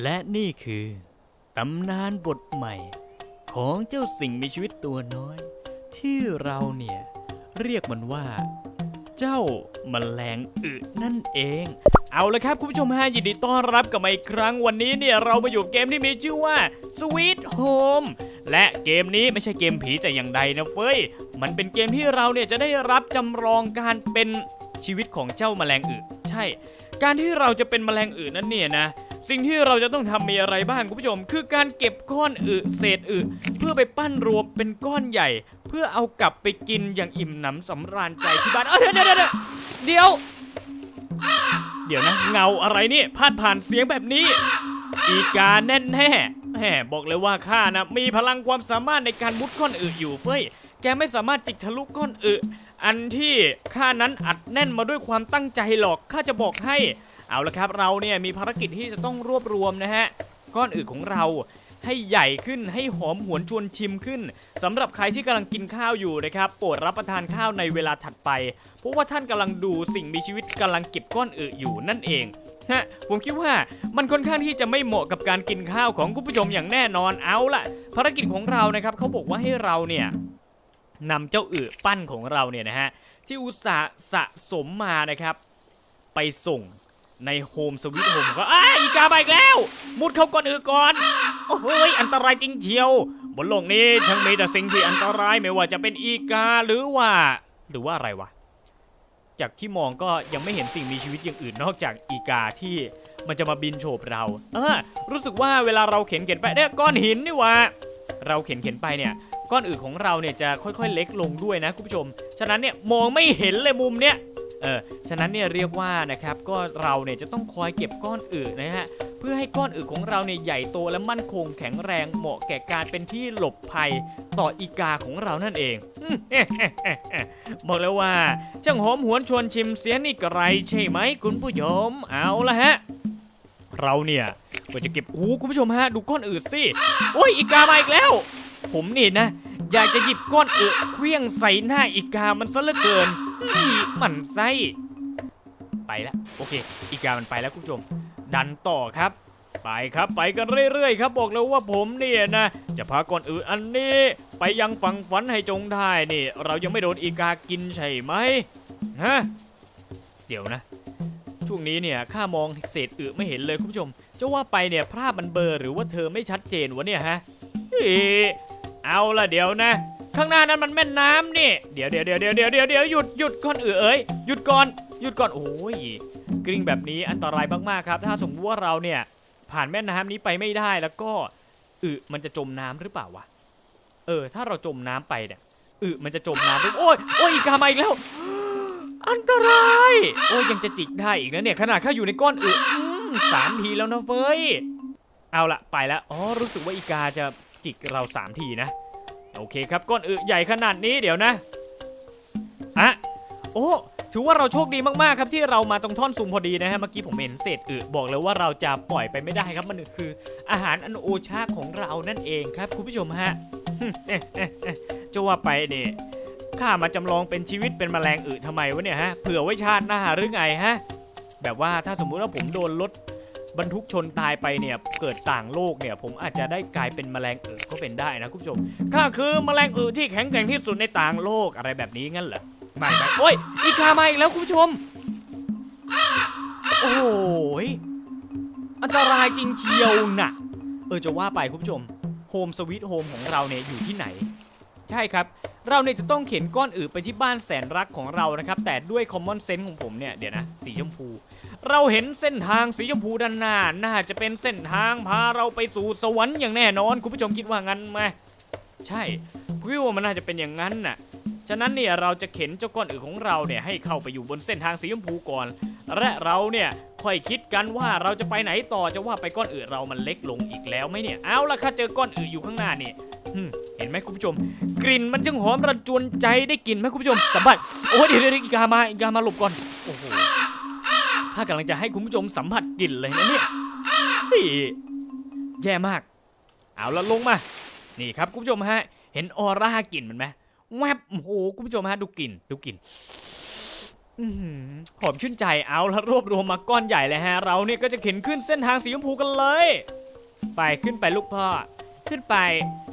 และนี่คือตำนานบทใหม่ ของเจ้าสิ่งมีชีวิตตัวน้อย ที่เราเนี่ย เรียกมันว่า เจ้าแมลงอึนั่นเอง เอาละครับคุณผู้ชมฮะยินดีต้อนรับกลับมาอีกครั้งวันนี้เนี่ย เรามาอยู่เกมที่มีชื่อว่า Sweet Home และเกมนี้ไม่ใช่เกมผีแต่อย่างใดนะเฟ้ย มันเป็นเกมที่เราเนี่ยจะได้รับจำลองการเป็นชีวิตของเจ้าแมลงอึใช่ การที่เราจะเป็นแมลงอึนั้นเนี่ยนะ สิ่งที่เราจะต้องทำมีอะไรบ้างคุณผู้ชม คือการเก็บก้อนอึเศษอึเพื่อไปปั้นรวมเป็นก้อนใหญ่ เพื่อเอากลับไปกินอย่างอิ่มหนำสำราญใจที่บ้านเอ้ยเดี๋ยวเดี๋ยวเดี๋ยวเดี๋ยวเดี๋ยวนะเงาอะไรนี่พาดผ่านเสียงแบบนี้ อีกาแน่แน่แหมบอกเลยว่าข้านะมีพลังความสามารถในการมุดก้อนอึอยู่เฟ้ยแกไม่สามารถจิกทะลุก้อนอึอันที่ข้านั้นอัดแน่นมาด้วยความตั้งใจหรอกข้าจะบอกให้ เอาละครับเราเนี่ยมีภารกิจที่จะต้องรวบรวมนะฮะก้อนอึของเราให้ใหญ่ขึ้นให้หอมหวนชวนชิมขึ้นสำหรับใครที่กำลังกินข้าวอยู่นะครับโปรดรับประทานข้าวในเวลาถัดไป เพราะว่าท่านกำลังดูสิ่งมีชีวิตกำลังเก็บก้อนอึอยู่นั่นเองฮะผมคิดว่ามันค่อนข้างที่จะไม่เหมาะกับการกินข้าวของคุณผู้ชมอย่างแน่นอนเอาละภารกิจของเรานะครับเขาบอกว่าให้เราเนี่ยนำเจ้าอึปั้นของเราเนี่ยนะฮะที่อุตส่าห์สะสมมานะครับ ไปส่ง ในโฮมสวิตโฮมก็อ้าอีกามาอีกแล้ว มุดเข้าก้อนอึก่อน โอ้โหยอันตรายจริงเชียว บนโลกนี้ช่างมีแต่สิ่งที่อันตรายไม่ว่าจะเป็นอีกาหรือว่า หรือว่าอะไรวะ จากที่มองก็ยังไม่เห็นสิ่งมีชีวิตอย่างอื่นนอกจากอีกาที่มันจะมาบินโฉบเรา เออ รู้สึกว่าเวลาเราเข็นเข็นไปเนี่ยก้อนหินนี่วะเราเข็นเข็นไปเนี่ย ก้อนอื่นของเราเนี่ยจะค่อยๆ เล็กลงด้วยนะคุณผู้ชม ฉะนั้นเนี่ยมองไม่เห็นเลยมุมเนี้ย เออฉะนั้นเนี่ยเรียกว่านะครับก็เราเนี่ยจะต้องคอยเก็บก้อนอื่นะฮะเพื่อให้ก้อนอึของเราเนี่ยใหญ่โตและมั่นคงแข็งแรงเหมาะแก่การเป็นที่หลบภัยต่ออีกาของเรานั่นเองบอกเลยว่าช่างหอมหวนชวนชิมเสียนี่กรใช่ไหมคุณผู้ชมเอาละฮะเราเนี่ยก็จะเก็บโอ้คุณผู้ชมฮะดูก้อนอึสิโอ้ยอีกามาอีกแล้ว ผมนี่นะ อยากจะหยิบก้อนอึเคลี้ยงใส่หน้าอีกามันซะเหลือเกิน หมันไส้ ไปแล้วโอเค อีกามันไปแล้วคุณผู้ชม ดันต่อครับ ไปครับไปกันเรื่อยๆครับบอกเลยว่าผมเนี่ยนะ จะพาก่อนอื่นอันนี้ ไปยังฝั่งฝันให้จงได้นี่ เรายังไม่โดนอีกากินใช่ไหมฮะเดี๋ยวนะ ช่วงนี้เนี่ยข้ามองเศษอึไม่เห็นเลยคุณผู้ชมจะว่าไปเนี่ยภาพมันเบลอหรือว่าเธอไม่ชัดเจนวะเนี่ยฮะเอ๊ะเอาละเดี๋ยวนะ ข้างหน้านั้นมันแม่น้ำนี่ เดี๋ยวเดี๋ยวเดี๋ยวเดี๋ยวเดี๋ยวเดี๋ยวเดี๋ยวหยุดหยุดก่อนเออเอ้ยหยุดก่อนหยุดก่อนโอ้ยกริ่งแบบนี้อันตรายมากๆครับ ถ้าสมมติว่าเราเนี่ยผ่านแม่น้ำนี้ไปไม่ได้แล้วก็อึมันจะจมน้ำหรือเปล่าวะเออ ถ้าเราจมน้ำไปเนี่ยอึมันจะจมน้ำปุ๊บโอ้ยโอ้ยอีกามาอีกแล้ว อันตราย โอ้ยยังจะจิกได้อีกนะเนี่ยขนาดข้าอยู่ในก้อนอึอืมสามทีแล้วนะเฟ้ยเอาละไปแล้วอ๋อรู้สึกว่าอีกาจะจิกเราสามทีนะ โอเคครับก้อนอึใหญ่ขนาดนี้เดี๋ยวนะอะโอ้ถือว่าเราโชคดีมากๆครับที่เรามาตรงท่อนซุมพอดีนะฮะเมื่อกี้ผมเห็นเศษอึบอกเลยว่าเราจะปล่อยไปไม่ได้ครับมันคือ อาหารอันโอชาของเรานั่นเองครับคุณผู้ชมฮะจะว่าไปเนี่ยข้ามาจำลองเป็นชีวิตเป็นแมลงอึทำไมวะเนี่ยฮะเผื่อไว้ชาติหน้าหรือไงฮะแบบว่าถ้าสมมุติว่าผมโดนรถ บรรทุกชนตายไปเนี่ยเกิดต่างโลกเนี่ยผมอาจจะได้กลายเป็นแมลงอึก็เป็นได้นะคุณผู้ชมข้าคือแมลงอึที่แข็งแกร่งที่สุดในต่างโลกอะไรแบบนี้งั้นเหรอไม่ไม่โอ้ยอีกามาอีกแล้วคุณผู้ชม โอ้ยอันตรายจริงเชียวน่ะ เออจะว่าไปคุณผู้ชมโฮมสวิตโฮมของเราเนี่ยอยู่ที่ไหน ใช่ครับ เราเนี่ยจะต้องเข็นก้อนอื่นไปที่บ้านแสนรักของเรานะครับ แต่ด้วยคอมมอนเซนส์ของผมเนี่ยเดี๋ยวนะสีชมพู เราเห็นเส้นทางสีชมพูด้านหน้า น่าจะเป็นเส้นทางพาเราไปสู่สวรรค์อย่างแน่นอน คุณผู้ชมคิดว่างั้นไหมใช่พี่ว่ามันน่าจะเป็นอย่างนั้นน่ะ ฉะนั้นเนี่ยเราจะเข็นเจ้าก้อนอื่นของเราเนี่ยให้เข้าไปอยู่บนเส้นทางสีชมพูก่อน และเราเนี่ยค่อยคิดกันว่าเราจะไปไหนต่อจะว่าไปก้อนอื่นเรามันเล็กลงอีกแล้วไหมเนี่ย เอาละค่ะเจอก้อนอื่นอยู่ข้างหน้านี่เห็นไหมคุณผู้ชม กลิ่นมันจึงหอมระจวนใจได้กลิ่นไหมคุณผู้ชมสัมผัสโอ้ยเดี๋ยวเดี๋ยวอีกามาอีกามาหลบก่อนโอ้โห ถ้ากำลังจะให้คุณผู้ชมสัมผัสกลิ่นเลยนะเนี่ยนี่แย่มาก เอาละลงมา นี่ครับคุณผู้ชมฮะ เห็นออร่ากลิ่นมันไหมแวบโอ้โหคุณผู้ชมฮะดูกลิ่นดูกลิ่นอหอหอมชื่นใจเอาแล้วรวบรวมมาก้อนใหญ่เลยฮะ เราเนี่ยก็จะเข็นขึ้นเส้นทางสีชมพูกันเลย ไปขึ้นไปลูกพ่อ ขึ้นไป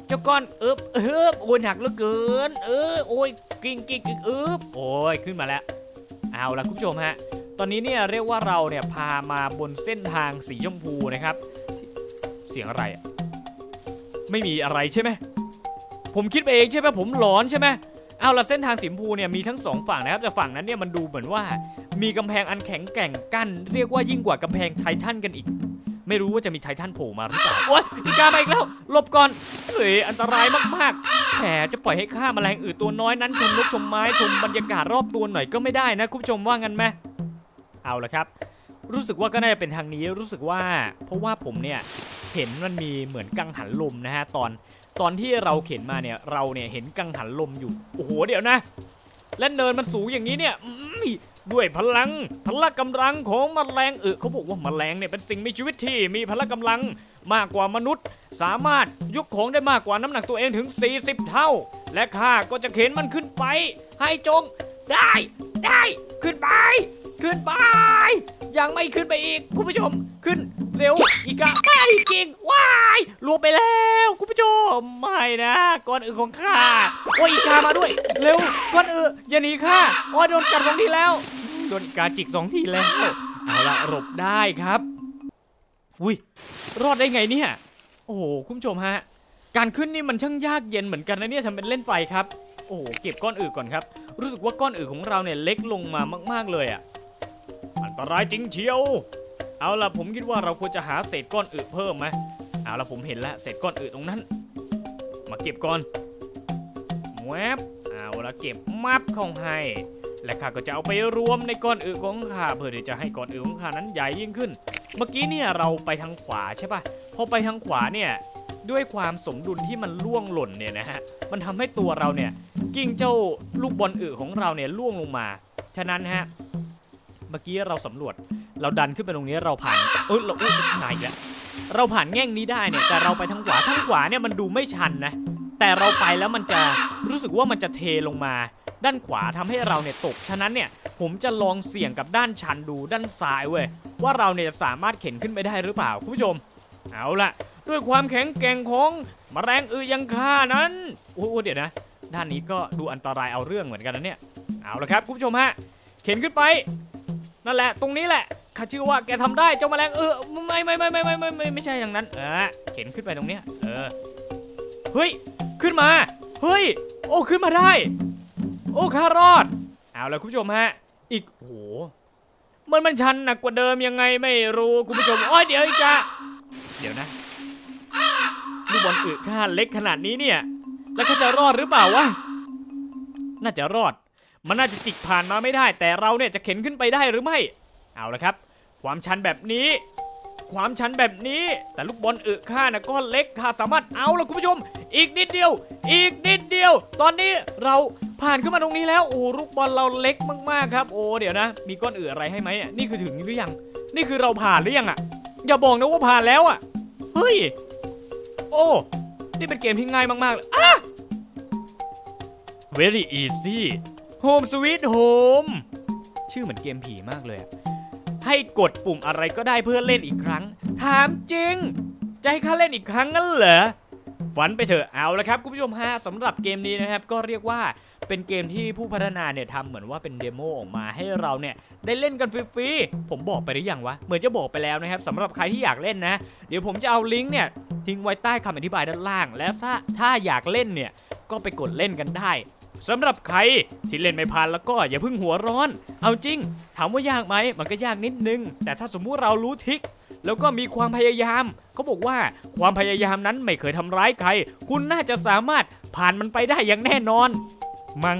เจ้าก้อนเอิบเอิบโอ้ยหนักเหลือเกิน เออโอ้ยกิ้งกิ้งกิ้งเอิบโอ้ยขึ้นมาแล้ว เอาละคุณผู้ชมฮะ ตอนนี้เนี่ยเรียกว่าเราเนี่ยพามาบนเส้นทางสีชมพูนะครับ เสียงอะไรอะไม่มีอะไรใช่ไหมผมคิดไปเองใช่ไหมผมหลอนใช่ไหมเอาละเส้นทางสีชมพูเนี่ยมีทั้งสองฝั่งนะครับแต่ฝั่งนั้นเนี่ยมันดูเหมือนว่า มีกำแพงอันแข็งแกร่งกั้นเรียกว่ายิ่งกว่ากำแพงไททันกันอีก ไม่รู้ว่าจะมีไททันโผล่มาหรือเปล่าโอ๊ยอีกามาอีกแล้วหลบก่อนเฮ้ยอันตรายมากๆแหมจะปล่อยให้ข้าแมลงอื่นตัวน้อยนั้นชมนกชมไม้ชมบรรยากาศรอบตัวหน่อยก็ไม่ได้นะคุณผู้ชมว่างั้นไหม เอาละครับ รู้สึกว่าก็น่าจะเป็นทางนี้รู้สึกว่าเพราะว่าผมเนี่ยเห็นมันมีเหมือนกังหันลมนะฮะตอนตอนที่เราเข็นมาเนี่ยเราเนี่ยเห็นกังหันลมอยู่โอ้โหเดี๋ยวนะ และเนินมันสูงอย่างนี้เนี่ยด้วยพลังพละกำลังของแมลงเออเขาบอกว่าแมลงเนี่ยเป็นสิ่งมีชีวิตที่มีพละกำลังมากกว่ามนุษย์ สามารถยกของได้มากกว่าน้ำหนักตัวเองถึง 40 เท่า และข้าก็จะเข็นมันขึ้นไป ให้จงได้ได้ขึ้นไป ขึ้นไป ยังไม่ขึ้นไปอีกคุณผู้ชมขึ้นเร็วอีกาไม่จริงว้ายรวมไปแล้วคุณผู้ชมไม่นะก้อนอื่นของข้าโอ้ยอีกามาด้วย เร็วก้อนอื่นอย่าหนีข้าโอ้ยโดนกัดสองทีแล้วโดนอีกาจิกสองทีแล้วเอาละหลบได้ครับอุ้ยรอดได้ไงเนี่ยโอ้โหคุณผู้ชมฮะการขึ้นนี่มันช่างยากเย็นเหมือนกันนะเนี่ยทำเป็นเล่นไปครับโอ้โหเก็บก้อนอื่นก่อนครับ รู้สึกว่าก้อนอื่นของเราเนี่ยเล็กลงมามาก ๆเลยอะ อันตรายจริงเชียว เอาล่ะผมคิดว่าเราควรจะหาเศษก้อนอึเพิ่มไหมเอาล่ะผมเห็นแล้วเศษก้อนอึตรงนั้น มาเก็บก่อนแวบเอาล่ะเก็บมับเข้าให้ และข้าก็จะเอาไปรวมในก้อนอึของข้าเพื่อที่จะให้ก้อนอึของข้านั้นใหญ่ยิ่งขึ้น เมื่อกี้เนี่ยเราไปทางขวาใช่ปะพอไปทางขวาเนี่ยด้วยความสมดุลที่มันล่วงหล่นเนี่ยนะฮะ มันทำให้ตัวเราเนี่ยกิ้งเจ้าลูกบอลอึของเราเนี่ยล่วงลงมา ฉะนั้นฮะ เมื่อกี้เราสำรวจ เราดันขึ้นไปตรงนี้เราผ่านเออเราอุ้ยนายอีกแล้วเราผ่านแง่งนี้ได้เนี่ยแต่เราไปทางขวาทางขวาเนี่ยมันดูไม่ชันนะ แต่เราไปแล้วมันจะรู้สึกว่ามันจะเทลงมา ด้านขวาทำให้เราเนี่ยตกฉะนั้นเนี่ยผมจะลองเสี่ยงกับด้านชันดูด้านซ้ายเว้ยว่าเราเนี่ยจะสามารถเข็นขึ้นไปได้หรือเปล่าคุณผู้ชม เอาละด้วยความแข็งแกร่งของมแมลงอือยังค่านั้นโอ้โหเดี๋ยวนะ ด้านนี้ก็ดูอันตรายเอาเรื่องเหมือนกันนะเนี่ยเอาละครับคุณผู้ชมฮะเข็นขึ้นไป นั่นแหละตรงนี้แหละข้าเชื่อว่าแกทำได้เจ้าแมลงเออไม่ไม่ไม่ไม่ไม่ไม่ไม่ไม่ใช่อย่างนั้น เออเข็นขึ้นไปตรงเนี้ยเออเฮ้ยขึ้นมาเฮ้ยโอ้ขึ้นมาได้ โอ้ข้ารอดเอาละคุณผู้ชมฮะ อีกโอ้โหมันมันชันหนักกว่าเดิมยังไงไม่รู้คุณผู้ชมโอ้ยเดี๋ยวอีกอะเดี๋ยวนะลูกบอลอึข้าเล็กขนาดนี้เนี่ย แล้วเขาจะรอดหรือเปล่าวะน่าจะรอด มันน่าจะจิกผ่านมาไม่ได้ แต่เราเนี่ยจะเข็นขึ้นไปได้หรือไม่ เอาละครับ ความชันแบบนี้ ความชันแบบนี้ แต่ลูกบอลอึข้านะก้อนเล็กข้าสามารถเอาละคุณผู้ชม อีกนิดเดียว อีกนิดเดียว ตอนนี้เราผ่านขึ้นมาตรงนี้แล้วโอ้ลูกบอลเราเล็กมากๆครับ โอ้เดี๋ยวนะ มีก้อนอึอะไรให้ไหมอะนี่คือถึงหรือยัง นี่คือเราผ่านหรือยังอะ อย่าบอกนะว่าผ่านแล้วอะเฮ้ยโอ้นี่เป็นเกมที่ง่ายมากๆเลยอะ very easy Home Sweet Home ชื่อเหมือนเกมผีมากเลย ให้กดปุ่มอะไรก็ได้เพื่อเล่นอีกครั้ง ถามจริง จะให้ข้าเล่นอีกครั้งงั้นเหรอฝันไปเถอะเอาละครับคุณผู้ชมฮะสำหรับเกมนี้นะครับก็เรียกว่าเป็นเกมที่ผู้พัฒนาเนี่ยทำเหมือนว่าเป็นเดโมออกมาให้เราเนี่ยได้เล่นกันฟรีๆ ผมบอกไปหรือยังวะ เหมือนจะบอกไปแล้วนะครับสำหรับใครที่อยากเล่นนะ เดี๋ยวผมจะเอาลิงก์เนี่ยทิ้งไว้ใต้คำอธิบายด้านล่าง และถ้าถ้าอยากเล่นเนี่ยก็ไปกดเล่นกันได้ สำหรับใครที่เล่นไม่ผ่านแล้วก็อย่าเพิ่งหัวร้อน เอาจริง ถามว่ายากไหมมันก็ยากนิดนึง แต่ถ้าสมมุติเรารู้ทิก แล้วก็มีความพยายามเขาบอกว่าความพยายามนั้นไม่เคยทำร้ายใคร คุณน่าจะสามารถผ่านมันไปได้อย่างแน่นอน มั้ง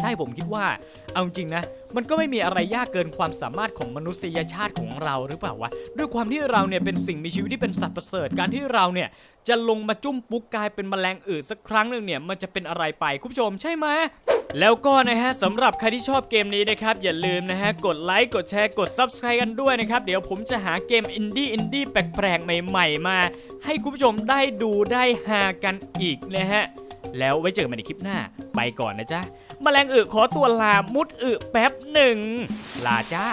ใช่ผมคิดว่า เอาจริงนะ มันก็ไม่มีอะไรยากเกินความสามารถของมนุษยชาติของเราหรือเปล่าวะ ด้วยความที่เราเนี่ยเป็นสิ่งมีชีวิตที่เป็นสัตว์ประเสริฐ การที่เราเนี่ยจะลงมาจุ้มปุ๊กกลายเป็นแมลงอื่นสักครั้งหนึ่งเนี่ยมันจะเป็นอะไรไปคุณผู้ชมใช่ไหมแล้วก็นะฮะสำหรับใครที่ชอบเกมนี้นะครับ อย่าลืมนะฮะ กดไลค์กดแชร์กด Subscribe กันด้วยนะครับ เดี๋ยวผมจะหาเกมอินดี้อินดี้แปลกๆ ใหม่ๆ มา ให้คุณผู้ชมได้ดูได้ฮากันอีกนะฮะ แล้วไว้เจอกันในคลิปหน้า ไปก่อนนะจ๊ะ แมลงอึขอตัวลามุดอึแป๊บหนึ่งลาจ้า